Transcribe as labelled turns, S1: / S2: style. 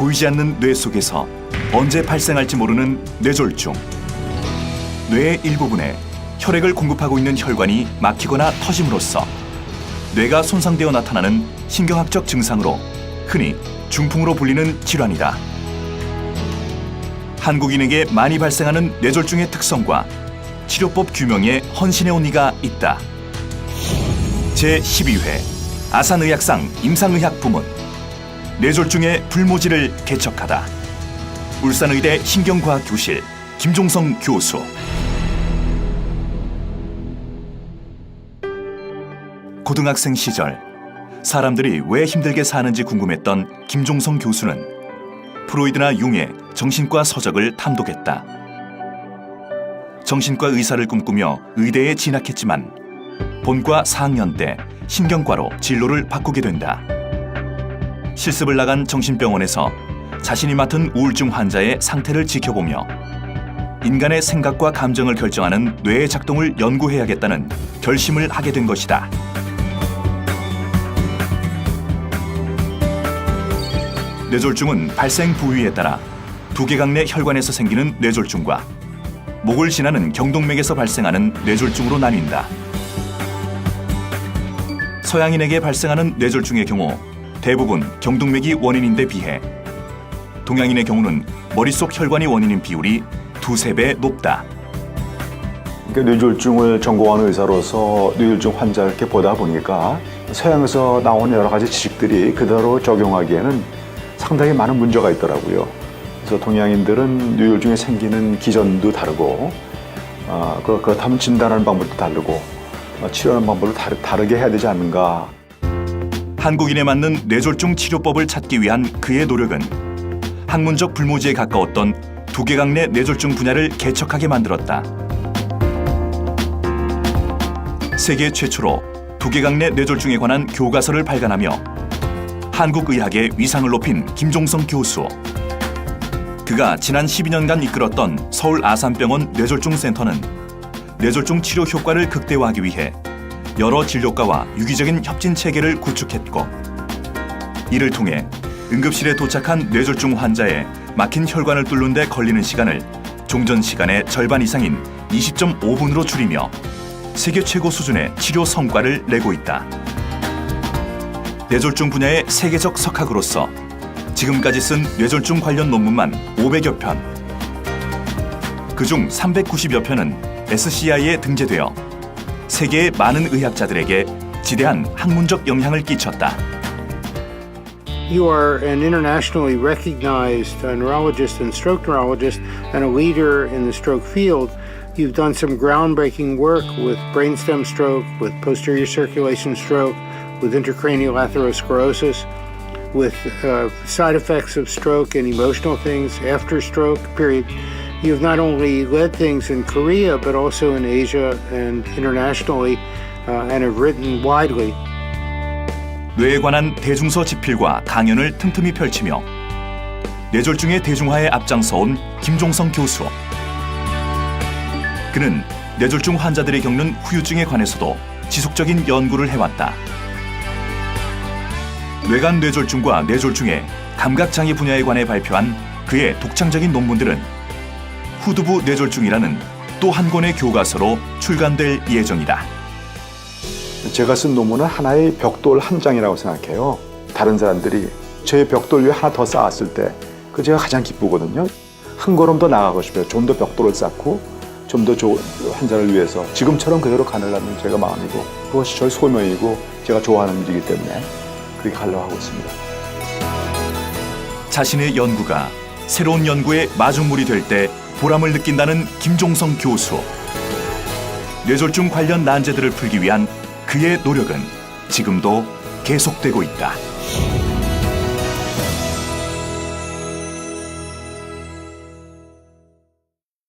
S1: 보이지 않는 뇌 속에서 언제 발생할지 모르는 뇌졸중. 뇌의 일부분에 혈액을 공급하고 있는 혈관이 막히거나 터짐으로써 뇌가 손상되어 나타나는 신경학적 증상으로 흔히 중풍으로 불리는 질환이다. 한국인에게 많이 발생하는 뇌졸중의 특성과 치료법 규명에 헌신해온 이가 있다. 제12회 아산의학상 임상의학 부문 뇌졸중의 불모지를 개척하다. 울산의대 신경과학 교실 김종성 교수. 고등학생 시절 사람들이 왜 힘들게 사는지 궁금했던 김종성 교수는 프로이드나 융의 정신과 서적을 탐독했다. 정신과 의사를 꿈꾸며 의대에 진학했지만 본과 4학년 때 신경과로 진로를 바꾸게 된다. 실습을 나간 정신병원에서 자신이 맡은 우울증 환자의 상태를 지켜보며 인간의 생각과 감정을 결정하는 뇌의 작동을 연구해야겠다는 결심을 하게 된 것이다. 뇌졸중은 발생 부위에 따라 두개강 내 혈관에서 생기는 뇌졸중과 목을 지나는 경동맥에서 발생하는 뇌졸중으로 나뉜다. 서양인에게 발생하는 뇌졸중의 경우 대부분 경동맥이 원인인데 비해 동양인의 경우는 머릿속 혈관이 원인인 비율이 두세 배 높다.
S2: 그러니까 뇌졸중을 전공하는 의사로서 뇌졸중 환자를 이렇게 보다 보니까 서양에서 나온 여러 가지 지식들이 그대로 적용하기에는 상당히 많은 문제가 있더라고요. 그래서 동양인들은 뇌졸중에 생기는 기전도 다르고, 어, 그- 그렇다면 진단하는 방법도 다르고, 어, 치료하는 방법도 다르, 다르게 해야 되지 않는가.
S1: 한국인에 맞는 뇌졸중 치료법을 찾기 위한 그의 노력은 학문적 불모지에 가까웠던 두개강 내 뇌졸중 분야를 개척하게 만들었다. 세계 최초로 두개강 내 뇌졸중에 관한 교과서를 발간하며 한국 의학의 위상을 높인 김종성 교수. 그가 지난 12년간 이끌었던 서울 아산병원 뇌졸중 센터는 뇌졸중 치료 효과를 극대화하기 위해 여러 진료과와 유기적인 협진 체계를 구축했고 이를 통해 응급실에 도착한 뇌졸중 환자의 막힌 혈관을 뚫는 데 걸리는 시간을 종전 시간의 절반 이상인 20.5분으로 줄이며 세계 최고 수준의 치료 성과를 내고 있다. 뇌졸중 분야의 세계적 석학으로서 지금까지 쓴 뇌졸중 관련 논문만 500여 편. 그중 390여 편은 SCI에 등재되어 세계의 많은 의학자들에게 지대한 학문적 영향을 끼쳤다.
S3: You are an internationally recognized uh, neurologist and stroke neurologist and a leader in the stroke field. You've done some groundbreaking work with brainstem stroke, with posterior circulation stroke, with intracranial atherosclerosis, with uh, side effects of stroke and emotional things after stroke, period. You've not only led things in Korea, but also in Asia and internationally, uh, and have written widely.
S1: 뇌에 관한 대중서 집필과 강연을 틈틈이 펼치며 뇌졸중의 대중화에 앞장서온 김종성 교수. 그는 뇌졸중 환자들이 겪는 후유증에 관해서도 지속적인 연구를 해왔다. 뇌간 뇌졸중과 뇌졸중의 감각장애 분야에 관해 발표한 그의 독창적인 논문들은 후두부 뇌졸중이라는 또 한 권의 교과서로 출간될 예정이다.
S2: 제가 쓴 논문은 하나의 벽돌 한 장이라고 생각해요. 다른 사람들이 제 벽돌 위에 하나 더 쌓았을 때 그 제가 가장 기쁘거든요. 한 걸음 더 나가고 싶어요. 좀 더 벽돌을 쌓고 좀 더 좋은 환자를 위해서 지금처럼 그대로 가느라는 제가 마음이고 그것이 저의 소명이고 제가 좋아하는 일이기 때문에 그렇게 가려고 하고 있습니다.
S1: 자신의 연구가 새로운 연구의 마중물이 될 때 보람을 느낀다는 김종성 교수. 뇌졸중 관련 난제들을 풀기 위한 그의 노력은 지금도 계속되고 있다.